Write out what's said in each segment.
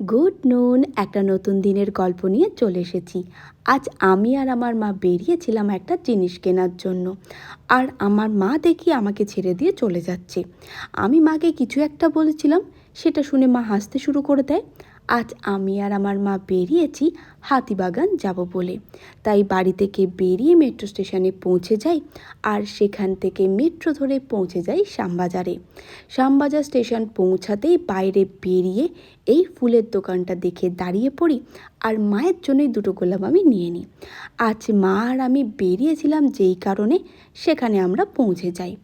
Good নুন, একটা নতুন দিনের গল্প নিয়ে চলে এসেছি। আজ আমি আর আমার মা বেরিয়েছিলাম একটা জিনিস কেনার জন্য। আর আমার মা দেখি আমাকে ছেড়ে দিয়ে চলে যাচ্ছে। আমি মাকে কিছু একটা বলেছিলাম, সেটা শুনে মা হাসতে শুরু করে দেয়। আজ আমি আর আমার মা বেরিয়েছি হাতিবাগান যাব বলে। তাই বাড়ি থেকে বেরিয়ে মেট্রো স্টেশনে পৌঁছে যাই আর সেখান থেকে মেট্রো ধরে পৌঁছে যাই শ্যামবাজারে। শ্যামবাজার স্টেশন পৌঁছাতেই বাইরে বেরিয়ে এই ফুলের দোকানটা দেখে দাঁড়িয়ে পড়ি আর মায়ের জন্যই দুটো গোলাপ আমি নিয়ে নিই। আজ মা আর আমি বেরিয়েছিলাম যেই কারণে সেখানে আমরা পৌঁছে যাই।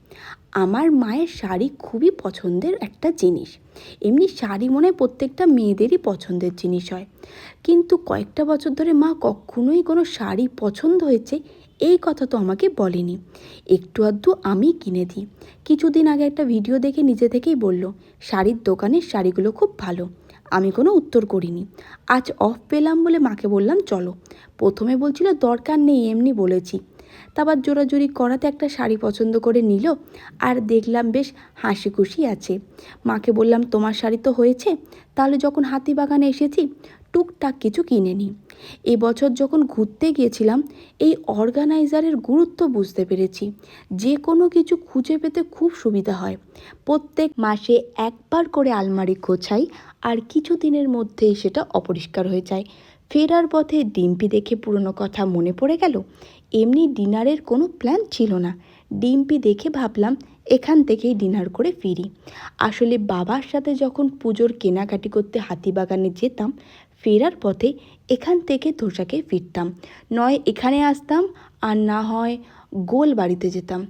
আমার মায়ের শাড়ি খুবই পছন্দের একটা জিনিস। এমনি শাড়ি মনে হয় প্রত্যেকটা মেয়েদেরই পছন্দের জিনিস হয়। কিন্তু কয়েকটা বছর ধরে মা কখনোই কোনো শাড়ি পছন্দ হয়েছে, এই কথা তো আমাকে বলেনি। একটু আধটু আমি কিনে দিই। কিছুদিন আগে একটা ভিডিও দেখে নিজে থেকেই বলল, শাড়ির দোকানের শাড়িগুলো খুব ভালো। আমি কোনো উত্তর করিনি। আজ অফ পেলাম বলে মাকে বললাম, চলো। প্রথমে বলছিল, দরকার নেই। এমনি বলেছি। তারপর জোরাজুরি করাতে একটা শাড়ি পছন্দ করে নিল, আর দেখলাম বেশ হাসি খুশি আছে। মাকে বললাম, তোমার শাড়ি তো হয়েছে, তাহলে যখন হাতিবাগানে এসেছি, টুকটাক কিছু কিনে নিই এবছর যখন ঘুরতে গিয়েছিলাম, এই অর্গানাইজারের গুরুত্ব বুঝতে পেরেছি। যে কোনো কিছু খুঁজে পেতে খুব সুবিধা হয়। প্রত্যেক মাসে একবার করে আলমারি গোছাই, আর কিছু দিনের মধ্যেই সেটা অপরিষ্কার হয়ে যায়। ফেরার পথে ডিম্পি দেখে পুরনো কথা মনে পড়ে গেল এমনি ডিনারের কোনো প্ল্যান ছিল না। ডিম্পি দেখে ভাবলাম, এখান থেকেই ডিনার করে ফিরি। আসলে বাবার সাথে যখন পুজোর কেনাকাটি করতে হাতিবাগানে যেতাম, ফেরার পথে এখান থেকে ধোসাকে ফিরতাম। নয়, এখানে আসতাম আর না হয় গোল বাড়িতে যেতাম।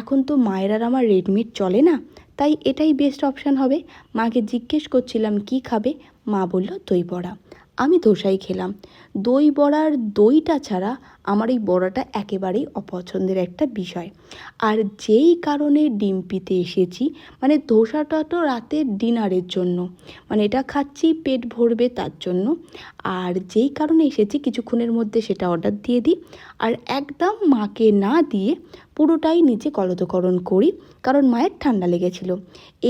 এখন তো মায়ের আর আমার রেডমিট চলে না, তাই এটাই বেস্ট অপশান হবে। মাকে জিজ্ঞেস করছিলাম, কি খাবে? মা বলল, দই বড়া। আমি ধোসাই খেলাম। দই বড়ার দইটা ছাড়া আমার এই বড়াটা একেবারেই অপছন্দের একটা বিষয়। আর যেই কারণে ডিম্পিতে এসেছি মানে ধোসাটা তো রাতের ডিনারের জন্য মানে এটা খাচ্ছি, পেট ভরবে তার জন্য। আর যেই কারণে এসেছি, কিছুক্ষণের মধ্যে সেটা অর্ডার দিয়ে দিই। আর একদম মাকে না দিয়ে পুরোটাই নিচে কলতকরণ করি, কারণ মায়ের ঠান্ডা লেগেছিল।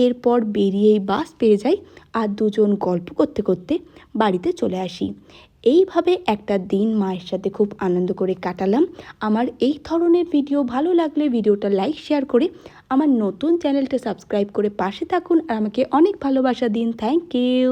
এরপর বেরিয়েই বাস পেয়ে যাই আর দুজন গল্প করতে করতে বাড়িতে চলে আসি। এইভাবে একটা দিন মায়ের সাথে খুব আনন্দ করে কাটালাম। আমার এই ধরনের ভিডিও ভালো লাগলে ভিডিওটা লাইক, শেয়ার করে আমার নতুন চ্যানেলটা সাবস্ক্রাইব করে পাশে থাকুন আর আমাকে অনেক ভালোবাসা দিন। Thank you.